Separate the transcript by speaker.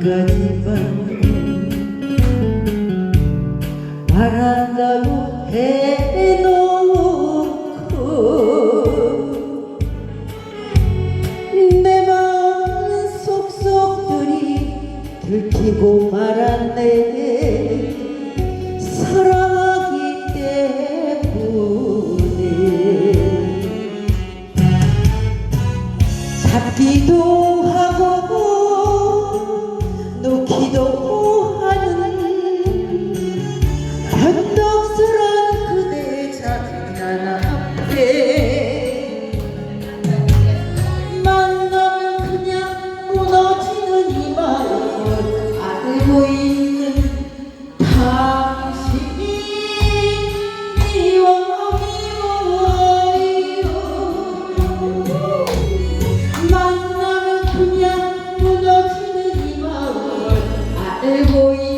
Speaker 1: 잠깐만 바란다고 해놓고 내 마음 속속들이 들키고 말았네. 사랑하기 때문에. 잡기도 最后